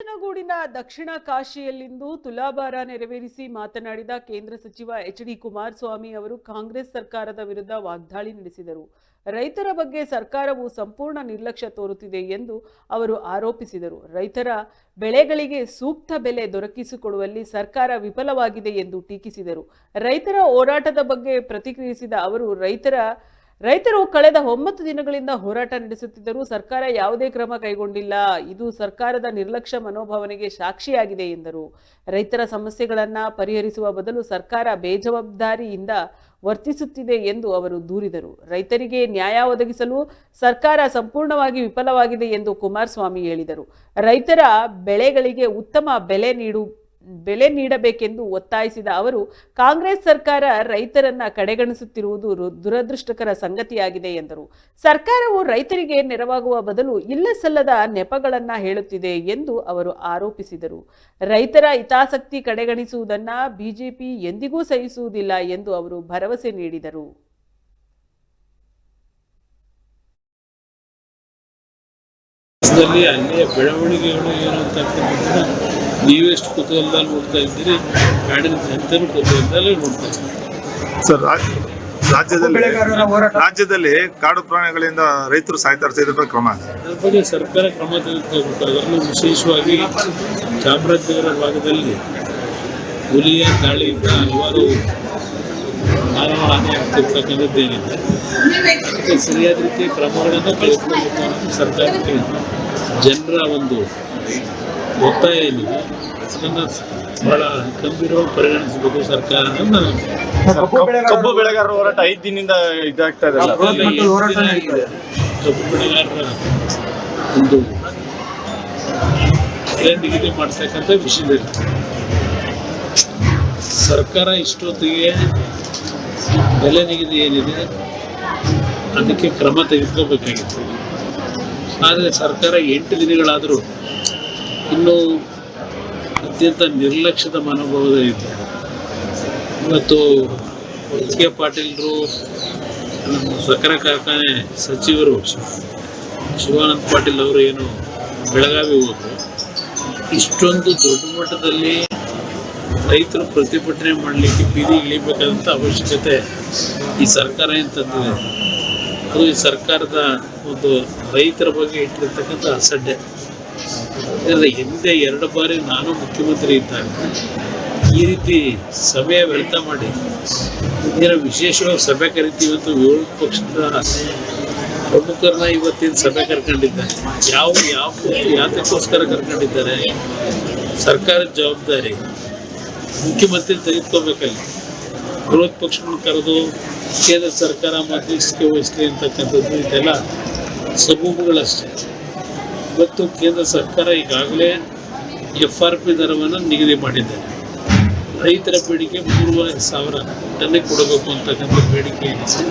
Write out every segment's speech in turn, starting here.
ನಂಜನಗೂಡಿನ ದಕ್ಷಿಣ ಕಾಶಿಯಲ್ಲಿಂದು ತುಲಾಭಾರ ನೆರವೇರಿಸಿ ಮಾತನಾಡಿದ ಕೇಂದ್ರ ಸಚಿವ ಎಚ್ ಡಿ ಕುಮಾರಸ್ವಾಮಿ ಅವರು ಕಾಂಗ್ರೆಸ್ ಸರ್ಕಾರದ ವಿರುದ್ಧ ವಾಗ್ದಾಳಿ ನಡೆಸಿದರು. ರೈತರ ಬಗ್ಗೆ ಸರ್ಕಾರವು ಸಂಪೂರ್ಣ ನಿರ್ಲಕ್ಷ್ಯ ತೋರುತ್ತಿದೆ ಎಂದು ಅವರು ಆರೋಪಿಸಿದರು. ರೈತರ ಬೆಳೆಗಳಿಗೆ ಸೂಕ್ತ ಬೆಲೆ ದೊರಕಿಸಿಕೊಡುವಲ್ಲಿ ಸರ್ಕಾರ ವಿಫಲವಾಗಿದೆ ಎಂದು ಟೀಕಿಸಿದರು. ರೈತರ ಹೋರಾಟದ ಬಗ್ಗೆ ಪ್ರತಿಕ್ರಿಯಿಸಿದ ಅವರು, ರೈತರ ರೈತರು ಕಳೆದ ಒಂಬತ್ತು ದಿನಗಳಿಂದ ಹೋರಾಟ ನಡೆಸುತ್ತಿದ್ದರೂ ಸರ್ಕಾರ ಯಾವುದೇ ಕ್ರಮ ಕೈಗೊಂಡಿಲ್ಲ. ಇದು ಸರ್ಕಾರದ ನಿರ್ಲಕ್ಷ್ಯ ಮನೋಭಾವನೆಗೆ ಸಾಕ್ಷಿಯಾಗಿದೆ ಎಂದರು. ರೈತರ ಸಮಸ್ಯೆಗಳನ್ನು ಪರಿಹರಿಸುವ ಬದಲು ಸರ್ಕಾರ ಬೇಜವಾಬ್ದಾರಿಯಿಂದ ವರ್ತಿಸುತ್ತಿದೆ ಎಂದು ಅವರು ದೂರಿದರು. ರೈತರಿಗೆ ನ್ಯಾಯ ಒದಗಿಸಲು ಸರ್ಕಾರ ಸಂಪೂರ್ಣವಾಗಿ ವಿಫಲವಾಗಿದೆ ಎಂದು ಕುಮಾರಸ್ವಾಮಿ ಹೇಳಿದರು. ರೈತರ ಬೆಳೆಗಳಿಗೆ ಉತ್ತಮ ಬೆಲೆ ನೀಡು ಬೆಲೆ ನೀಡಬೇಕೆಂದು ಒತ್ತಾಯಿಸಿದ ಅವರು, ಕಾಂಗ್ರೆಸ್ ಸರ್ಕಾರ ರೈತರನ್ನ ಕಡೆಗಣಿಸುತ್ತಿರುವುದು ದುರದೃಷ್ಟಕರ ಸಂಗತಿಯಾಗಿದೆ ಎಂದರು. ಸರ್ಕಾರವು ರೈತರಿಗೆ ನೆರವಾಗುವ ಬದಲು ಇಲ್ಲ ಸಲ್ಲದ ನೆಪಗಳನ್ನ ಹೇಳುತ್ತಿದೆ ಎಂದು ಅವರು ಆರೋಪಿಸಿದರು. ರೈತರ ಹಿತಾಸಕ್ತಿ ಕಡೆಗಣಿಸುವುದನ್ನ ಬಿಜೆಪಿ ಎಂದಿಗೂ ಸಹಿಸುವುದಿಲ್ಲ ಎಂದು ಅವರು ಭರವಸೆ ನೀಡಿದರು. ಬೆಳವಣಿಗೆಗಳು ನೀವೆಷ್ಟು ಕುತೂಹಲದಲ್ಲಿ ನೋಡ್ತಾ ಇದ್ದೀರಿ? ನಾಡಿನ ಜನತೆನೂ ಕುತೂಹಲದಲ್ಲಿ ನೋಡ್ತಾ ಇದ್ದೀರಿ. ಸರ್ ರಾ- ರಾಜ್ಯದಲ್ಲಿ ರಾಜ್ಯದಲ್ಲಿ ಕಾಡು ಪ್ರಾಣಿಗಳಿಂದ ರೈತರು ಸಾಯ್ತಾರೆ ಇದ್ರ ಬಗ್ಗೆ ಕ್ರಮ ಅದ್ರ ಬಗ್ಗೆ ಸರ್ಕಾರ ಕ್ರಮ ಅದರಲ್ಲೂ ವಿಶೇಷವಾಗಿ ಚಾಮರಾಜನಗರ ಭಾಗದಲ್ಲಿ ಹುಲಿಯ ದಾಳಿಯಿಂದ ಹಲವಾರು ಮಾನವ ಹಾನಿ ಆಗ್ತಿರ್ತಕ್ಕಂಥದ್ದೇನಿದೆ ಅದಕ್ಕೆ ಸರಿಯಾದ ರೀತಿಯ ಕ್ರಮಗಳನ್ನು ತೆಗೆದುಕೊಳ್ಬೇಕು ಅನ್ನೋದು ಸರ್ಕಾರಕ್ಕೆ ಜನರ ಒಂದು ಒತ್ತಾಯ ಏನಿದೆ ಅದನ್ನು ಬಹಳ ಗಂಭೀರವಾಗಿ ಪರಿಗಣಿಸಬೇಕು ಸರ್ಕಾರ ಕಬ್ಬು ಬೆಳೆಗಾರರ ಹೋರಾಟ ಐದು ದಿನದಿಂದ ಇದಾಗ್ತಾ ಇದೆ? ಕಬ್ಬು ಬೆಳೆಗಾರರ ಒಂದು ಬೆಲೆ ನಿಗದಿ ಮಾಡ್ತಕ್ಕಂಥ ವಿಷಯದಲ್ಲಿ. ಸರ್ಕಾರ ಇಷ್ಟೊತ್ತಿಗೆ ಬೆಲೆ ನಿಗದಿ ಏನಿದೆ ಅದಕ್ಕೆ ಕ್ರಮ ತೆಗೆದುಕೋಬೇಕಾಗಿತ್ತು ಆದರೆ ಸರ್ಕಾರ ಎಂಟು ದಿನಗಳಾದರೂ ಇನ್ನೂ ಅತ್ಯಂತ ನಿರ್ಲಕ್ಷ್ಯದ ಮನೋಭಾವದಲ್ಲಿದ್ದಾರೆ ಇವತ್ತು ಎಚ್ ಕೆ ಪಾಟೀಲ್ರು ಸಕ್ಕರೆ ಕಾರ್ಖಾನೆ ಸಚಿವರು, ಶಿವಾನಂದ ಪಾಟೀಲ್ ಅವರು ಏನು ಬೆಳಗಾವಿ ಹೋದರು, ಇಷ್ಟೊಂದು ದೊಡ್ಡ ಮಟ್ಟದಲ್ಲಿ ರೈತರು ಪ್ರತಿಭಟನೆ ಮಾಡಲಿಕ್ಕೆ ಬೀದಿ ಇಳಿಬೇಕಾದಂಥ ಅವಶ್ಯಕತೆ ಈ ಸರ್ಕಾರ ಏನು ತಂದಿದೆ? ಅದು ಈ ಸರ್ಕಾರದ ಒಂದು ರೈತರ ಬಗ್ಗೆ ಇಟ್ಟಿರ್ತಕ್ಕಂಥ ಅಸಡ್ಡೆ. ಇದರ ಹಿಂದೆ ಎರಡು ಬಾರಿ ನಾನು ಮುಖ್ಯಮಂತ್ರಿ ಇದ್ದಾಗ ಈ ರೀತಿ ಸಭೆಯ ವ್ಯರ್ಥ ಮಾಡಿ ಇದರ ವಿಶೇಷವಾಗಿ ಸಭೆ ಕರಿತೀವಿ ಅಂತ ವಿರೋಧ ಪಕ್ಷದ ಪ್ರಮುಖರನ್ನ ಇವತ್ತಿನ ಸಭೆ ಕರ್ಕೊಂಡಿದ್ದಾರೆ. ಯಾವ ಯಾವ ಯಾತಕ್ಕೋಸ್ಕರ ಕರ್ಕೊಂಡಿದ್ದಾರೆ? ಸರ್ಕಾರದ ಜವಾಬ್ದಾರಿ ಮುಖ್ಯಮಂತ್ರಿ ತೆಗೆದುಕೋಬೇಕಲ್ಲಿ. ವಿರೋಧ ಪಕ್ಷಗಳು ಕರೆದು ಕೇಂದ್ರ ಸರ್ಕಾರ ಮಧ್ಯಸ್ಥಿಕೆ ವಹಿಸಲಿ ಅಂತಕ್ಕಂಥದ್ದು ಇದೆಲ್ಲ ಸಬೂಬುಗಳಷ್ಟೇ ಇವತ್ತು ಕೇಂದ್ರ ಸರ್ಕಾರ ಈಗಾಗಲೇ ಎಫ್ ಆರ್ ಪಿ ದರವನ್ನು ನಿಗದಿ ಮಾಡಿದ್ದಾರೆ. ರೈತರ ಬೇಡಿಕೆ ಮೂರುವರೆ ಸಾವಿರ ಟನ್ನೇ ಕೊಡಬೇಕು ಅಂತಕ್ಕಂಥ ಬೇಡಿಕೆ ಏನಿದೆ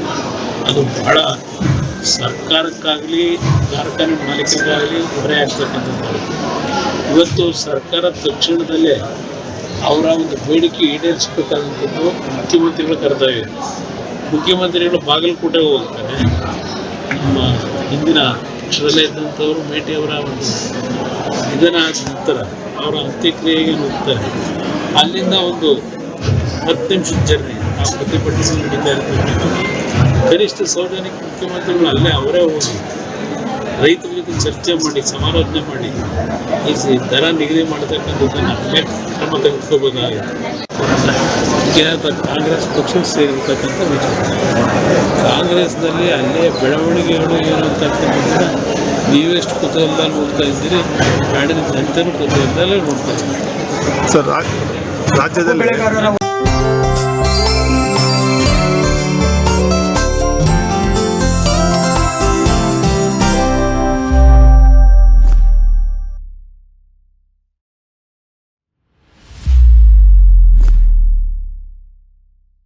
ಅದು ಬಹಳ ಸರ್ಕಾರಕ್ಕಾಗಲಿ, ಕಾರ್ಖಾನೆ ಮಾಲೀಕರಿಗಾಗಲಿ ಹೊರೆ ಆಗ್ತಕ್ಕಂಥದ್ದು. ಇವತ್ತು ಸರ್ಕಾರ ತಕ್ಷಣದಲ್ಲೇ ಅವರ ಒಂದು ಬೇಡಿಕೆ ಈಡೇರಿಸಬೇಕಾದಂಥದ್ದು ಮುಖ್ಯಮಂತ್ರಿಗಳ ಕರ್ತವ್ಯ ಮುಖ್ಯಮಂತ್ರಿಗಳು ಬಾಗಲಕೋಟೆಗೆ ಹೋಗ್ತಾರೆ. ನಮ್ಮ ಹಿಂದಿನ ಪಕ್ಷದಲ್ಲೇ ಇದ್ದಂಥವರು ಮೇಟಿಯವರ ಒಂದು ನಿಧನ ಆದ ನಂತರ ಅವರ ಅಂತ್ಯಕ್ರಿಯೆಗೆ ಹೋಗ್ತಾರೆ. ಅಲ್ಲಿಂದ ಒಂದು ಹತ್ತು ನಿಮಿಷದ ಜರ್ನಿ ಆ ಪ್ರತಿಭಟನೆ ನಡೀತಾ ಇರ್ತಕ್ಕಂಥದ್ದು. ಕನಿಷ್ಠ ಸೌಜನ್ಯಕ್ಕೆ ಮುಖ್ಯಮಂತ್ರಿಗಳು ಅಲ್ಲೇ ಅವರೇ ಹೋಗಿ ರೈತರ ಜೊತೆ ಚರ್ಚೆ ಮಾಡಿ, ಸಮಾಲೋಚನೆ ಮಾಡಿ, ಈ ದರ ನಿಗದಿ ಮಾಡತಕ್ಕಂಥದ್ದನ್ನು ಅಲ್ಲೇ ಕ್ರಮ ತೆಗೆದುಕೋಬೇಕಾಗುತ್ತೆ ಕೇರಳ ಕಾಂಗ್ರೆಸ್ ಪಕ್ಷಕ್ಕೆ ಸೇರಿರ್ತಕ್ಕಂಥ ವಿಚಾರ. ಕಾಂಗ್ರೆಸ್ನಲ್ಲಿ ಅಲ್ಲೇ ಬೆಳವಣಿಗೆಗಳು ಏನು ಅಂತಕ್ಕಂಥದ್ದನ್ನು ನೀವೆಷ್ಟು ಕುತೂಹಲದಲ್ಲಿ ನೋಡ್ತಾ ಇದ್ದೀರಿ ನಾಡಿನ ಜನತೆನೂ ಕುತೂಹಲದಲ್ಲೇ ನೋಡ್ತಾ ಇದ್ದೀರಿ. ಸರ್ ರಾ- ರಾಜ್ಯದಲ್ಲಿ